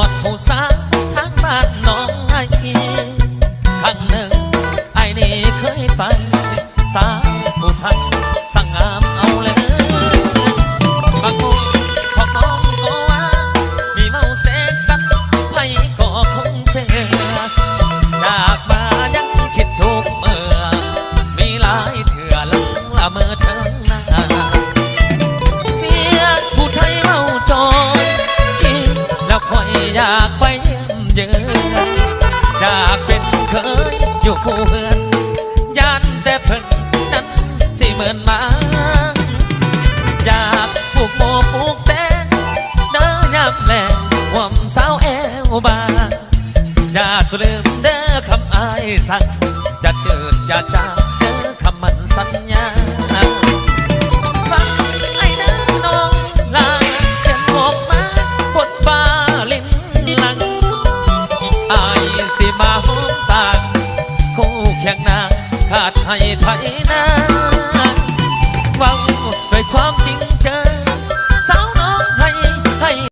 อดผู้สาวทางบ้านน้องไอ้ครั้งหนึ่งไอ้นี่เคยไปสาว คู่เฮือนยานแต่เพิ่งนั้นสิเหมือนมาอยากปลูกโมปลูกแตงเดินยามแลงหวมสาวแอวบางอย่าทุลืมเด้อคำอายสั่งจะเจิดอย่าจา ให้ไทยนา